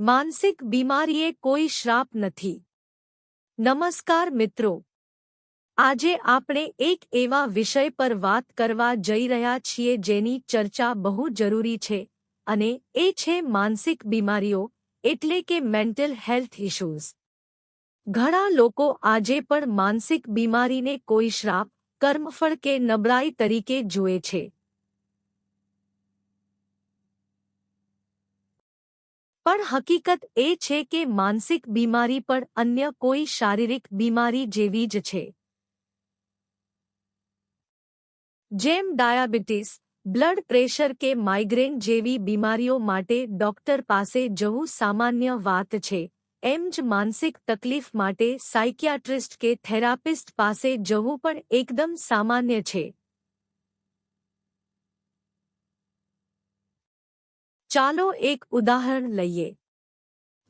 માનસિક બીમારીએ કોઈ શ્રાપ નથી. નમસ્કાર મિત્રો. આજે આપણે એક એવા વિષય પર વાત કરવા જઈ રહ્યા છીએ જેની ચર્ચા બહુ જરૂરી છે અને એ છે માનસિક બીમારીઓ, એટલે કે મેન્ટલ હેલ્થ ઇશ્યુઝ. ઘણા લોકો આજે પણ માનસિક બીમારીને કોઈ શ્રાપ, કર્મફળ કે નબળાઈ તરીકે જુએ છે. પણ હકીકત એ છે કે માનસિક બીમારી પણ અન્ય કોઈ શારીરિક બીમારી જેવી જ છે. જેમ ડાયાબિટીસ, બ્લડ પ્રેશર કે માઇગ્રેન જેવી બીમારીઓ માટે ડોક્ટર પાસે જવું સામાન્ય વાત છે, એમ જ માનસિક તકલીફ માટે સાઇકિયાટ્રિસ્ટ કે થેરાપિસ્ટ પાસે જવું પણ એકદમ સામાન્ય છે. ચાલો એક ઉદાહરણ લઈએ.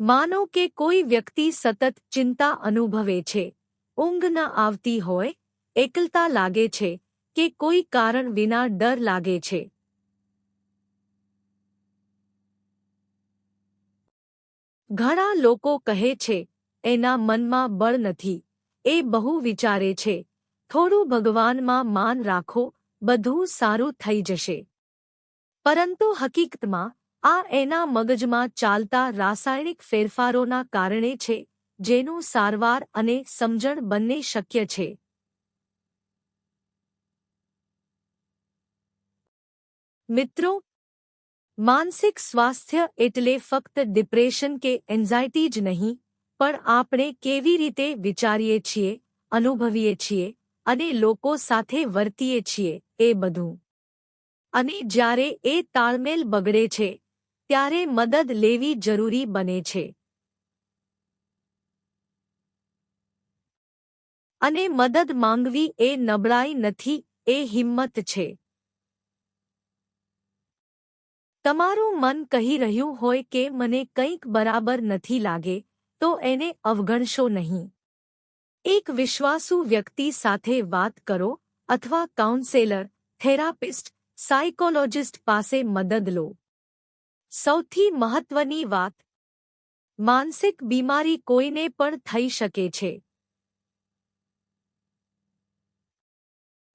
માનો કે કોઈ વ્યક્તિ સતત ચિંતા અનુભવે છે. ઊંઘ ન આવતી હોય, એકલતા લાગે છે કે કોઈ કારણ વિના ડર લાગે છે. ઘણા લોકો કહે છે, એના મનમાં બળ નથી. એ બહુ વિચારે છે. થોડું ભગવાનમાં માન રાખો, બધું સારું થઈ જશે. પરંતુ હકીકતમાં આ એના મગજમાં ચાલતા રાસાયણિક ફેરફારોના કારણે છે, જેનું સારવાર અને સમજણ બંને શક્ય છે. મિત્રો, માનસિક સ્વાસ્થ્ય એટલે ફક્ત ડિપ્રેશન કે એન્ઝાયટી જ નહીં, પણ આપણે કેવી રીતે વિચારીએ છીએ, અનુભવીએ છીએ, અને લોકો સાથે વર્તીએ છીએ, એ બધું. અને જ્યારે એ તાળમેલ બગડે છે ત્યારે મદદ લેવી જરૂરી બને છે. અને મદદ માંગવી એ નબળાઈ નથી, એ હિંમત છે. તમારું મન કહી રહ્યું હોય કે મને કંઈક બરાબર નથી લાગે, તો એને અવગણશો નહીં. એક વિશ્વાસુ વ્યક્તિ સાથે વાત કરો અથવા કાઉન્સેલર થેરાપિસ્ટ સાયકોલોજિસ્ટ પાસે મદદ લો. સૌથી મહત્વની વાત, માનસિક બીમારી કોઈને પણ થઈ શકે છે.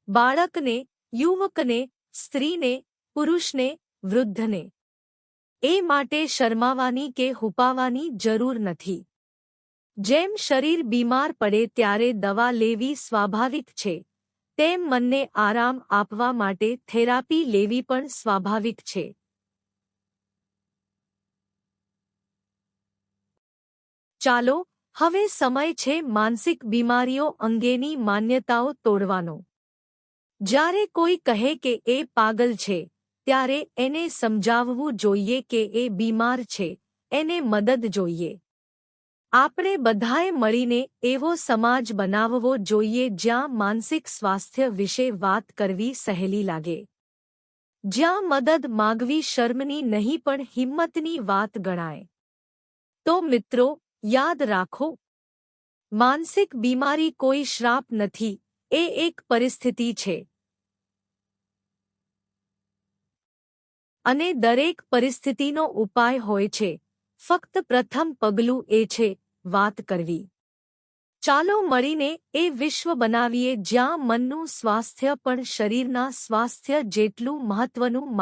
બાળકને, યુવકને, સ્ત્રીને, પુરુષને, વૃદ્ધને, એ માટે શરમાવાની કે હુપાવાની જરૂર નથી. જેમ શરીર બીમાર પડે ત્યારે દવા લેવી સ્વાભાવિક છે, તેમ મનને આરામ આપવા માટે થેરાપી લેવી પણ સ્વાભાવિક છે. ચાલો, હવે સમય છે માનસિક બીમારીઓ અંગેની માન્યતાઓ તોડવાનો. જ્યારે કોઈ કહે કે એ પાગલ છે, ત્યારે એને સમજાવવું જોઈએ કે એ બીમાર છે, એને મદદ જોઈએ. આપણે બધાએ મળીને એવો સમાજ બનાવવો જોઈએ જ્યાં માનસિક સ્વાસ્થ્ય વિશે વાત કરવી સહેલી લાગે. જ્યાં મદદ માગવી શર્મની નહીં પણ હિંમતની વાત ગણાય. તો મિત્રો યાદ રાખો, માનસિક બીમારી કોઈ શ્રાપ નથી, એ એક પરિસ્થિતિ છે. અને દરેક પરિસ્થિતિનો ઉપાય હોય છે. ફક્ત પ્રથમ પગલું એ છે, વાત કરવી. ચાલો મળીને એ વિશ્વ બનાવીએ જ્યાં મનનું સ્વાસ્થ્ય પણ શરીરના સ્વાસ્થ્ય જેટલું મહત્વનું